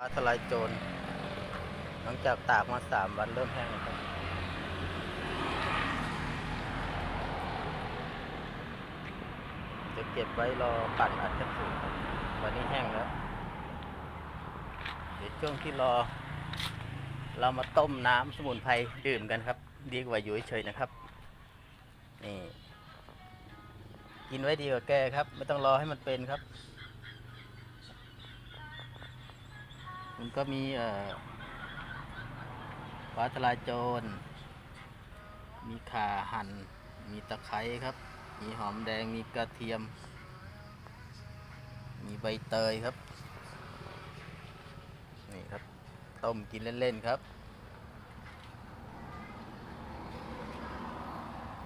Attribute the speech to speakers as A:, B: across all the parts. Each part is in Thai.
A: ฟ้าทลายโจร หลังจากตากมาสามวันเริ่มแห้งแล้วครับจะเก็บไว้รอปั่นอัดแคปซูลวันนี้แห้งแล้ว เดี๋ยวช่วงที่รอ เรามาต้มน้ำสมุนไพรดื่มกันครับ ดีกว่าอยู่เฉยๆนะครับ นี่ กินไว้ดีกว่าแก้ครับ ไม่ต้องรอให้มันเป็นครับ มันก็มีเอ่อฟ้าทลายโจร มีข่าหั่น มีตะไคร้ครับ มีหอมแดง มีกระเทียม มีใบเตยครับ นี่ครับ ต้มกินเล่น ๆ ครับ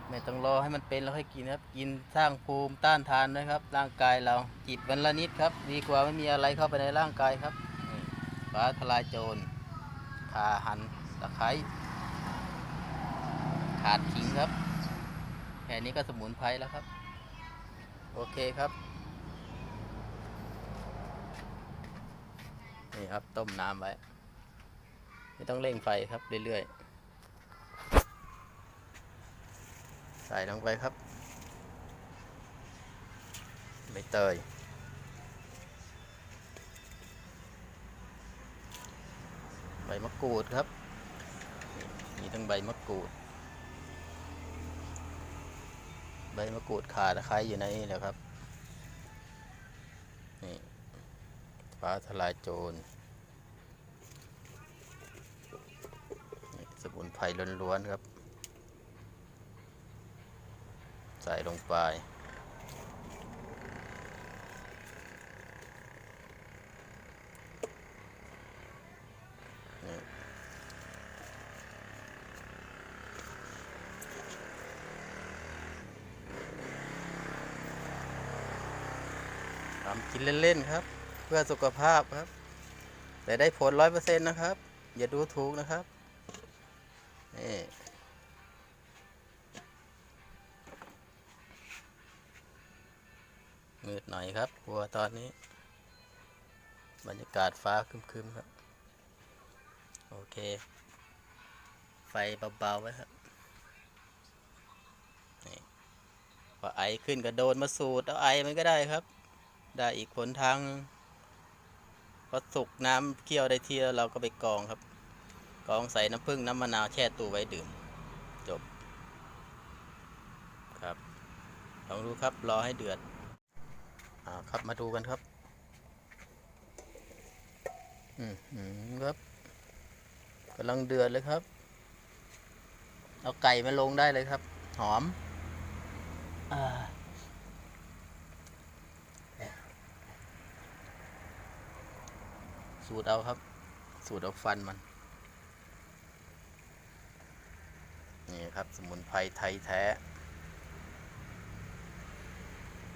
A: ไม่ต้องรอให้มันเป็นแล้วค่อยกินครับ กินสร้างภูมิต้านทานนะครับ ร่างกายเราจิบวันละนิดครับ ดีกว่าไม่มีอะไรเข้าไปในร่างกายครับ ฟ้าทลายโจรขาหันตะไคร้ขาดขิงครับ แค่นี้ก็สมุนไพรแล้วครับ โอเคครับ นี่ครับต้มน้ำไว้ ไม่ต้องเร่งไฟครับเรื่อยๆ ใส่ลงไปครับ ใบเตย บมะกรูดครับ มีทั้งใบมะกรูด ใบมะกรูดขาตะไคร้อยู่ในนี่แหละครับ นี่ฟ้าทลายโจรนี่สมุนไพรล้วนๆครับ ใส่ลงไป นี่ ทำกินเล่นๆครับ เพื่อสุขภาพครับ แต่ได้ผลร้อยเปอร์เซ็นต์นะครับ อย่าดูถูกนะครับนี่มืดหน่อยครับกลัวตอนนี้ บรรยากาศฟ้าคึมๆครับ โอเค ไฟเบาๆไว้ครับนี่พอไอขึ้นก็โดนมาสูดเอาไอมันก็ได้ครับ ได้อีกผลทางพอสุกน้ำเคี่ยวได้ที่แล้วเราก็ไปกรองครับกรองใส่น้ำผึ้งน้ำมะนาวแช่ตู้ไว้ดื่ม จบ ครับลองดูครับรอให้เดือดอ่าครับมาดูกันครับ อืมอืมครับกำลังเดือดเลยครับ เอาไก่มาลงได้เลยครับ หอม อ่า สูตรเอาครับ สูตรเอาฟันมัน นี่ครับสมุนไพรไทยแท้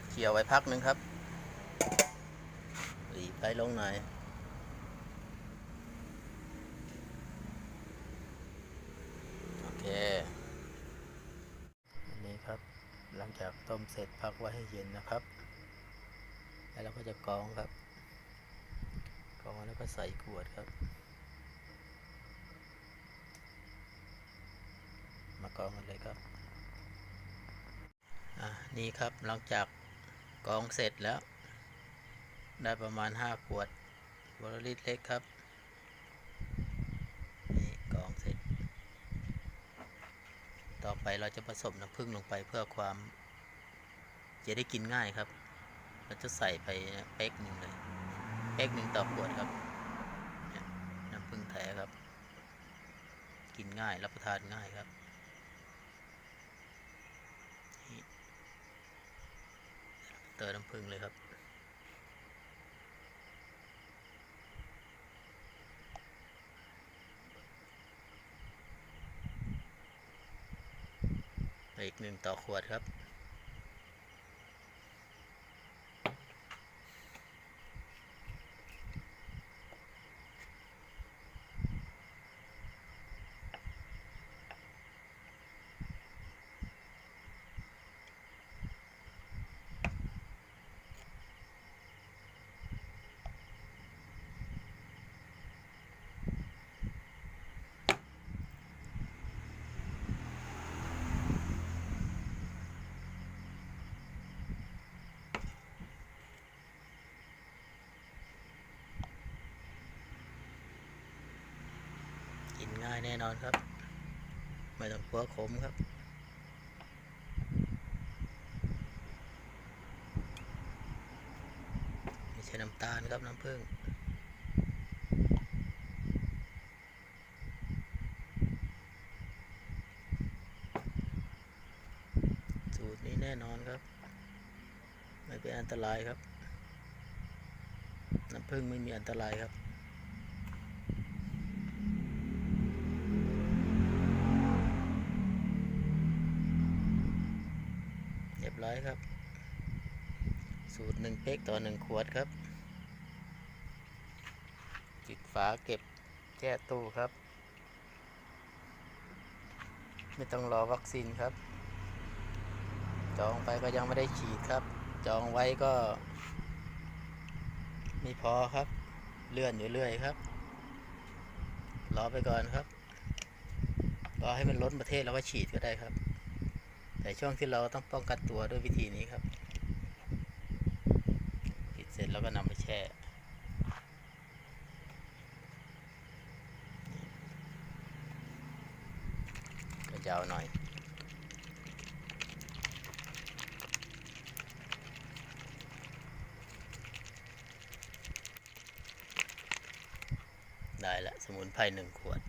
A: เคี่ยวไว้พักหนึ่งครับหลีไปลงหน่อยโอเคอนนี้ครับหลังจากต้มเสร็จพักไว้ให้เย็นนะครับ แล้วเราก็จะกรองครับ องแล้วก็ใส่ขวดครับ มากองกันเลยครับ อะนี่ครับหลังจากกองเสร็จแล้ว ได้ประมาณ 5 ขวดวอลลิตเล็กครับนี่กองเสร็จ ต่อไปเราจะผสมน้ำผึ้งลงไปเพื่อความ จะได้กินง่ายครับ เราจะใส่ไปเป๊กหนึ่งเลย เป๊กหนึ่งต่อขวดครับน้ำผึ้งแท้ครับ กินง่ายรับประทานง่ายครับเติมน้ำผึ้งเลยครับอีกหนึ่งต่อขวดครับ ง่ายแน่นอนครับ ไม่ต้องกลัวขมครับไม่ใช่น้ำตาลครับน้ำผึ้งสูตรนี้แน่นอนครับ ไม่เป็นอันตรายครับ น้ำผึ้งไม่มีอันตรายครับ ร้อยครับ สูตรหนึ่งเป๊กต่อหนึ่งขวดครับปิดฝาเก็บแช่ตู้ครับ ไม่ต้องรอวัคซีนครับ จองไปก็ยังไม่ได้ฉีดครับ จองไว้ก็ไม่พอครับ เลื่อนอยู่เรื่อยครับ รอไปก่อนครับ รอให้มันล้นประเทศแล้วก็ฉีดก็ได้ครับ แต่ช่วงที่เราต้องป้องกันตัวด้วยวิธีนี้ครับปิดเสร็จแล้วก็นำไปแช่ก็ยาวหน่อยได้ละสมุนไพรหนึ่งขวด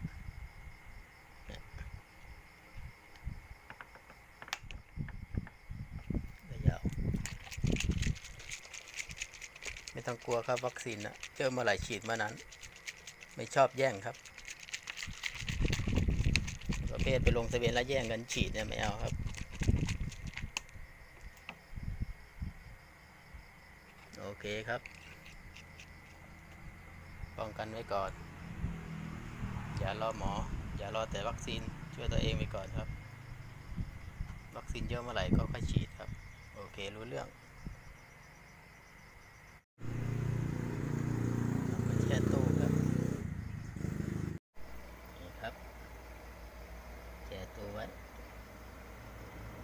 A: เนี่ยก็ยาว ไม่ ต้องกลัวครับวัคซีนนะเจอเมื่อไหร่ฉีดเมื่อนั้น ไม่ชอบแย่งครับ ประเภทไปลงทะเบียนแล้วแย่งกันฉีดเนี่ยไม่เอาครับโอเคครับ ป้องกันไว้ก่อน อย่ารอหมอ อย่ารอแต่วัคซีนช่วยตัวเองไปก่อนครับ วัคซีนเยอะเมื่อไหร่ก็ค่อยฉีดครับ โอเครู้เรื่องเอามาแช่ตู้ครับ นี่ ตัวไว้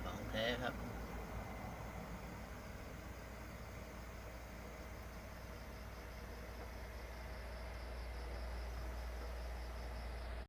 A: ของแท้ครับ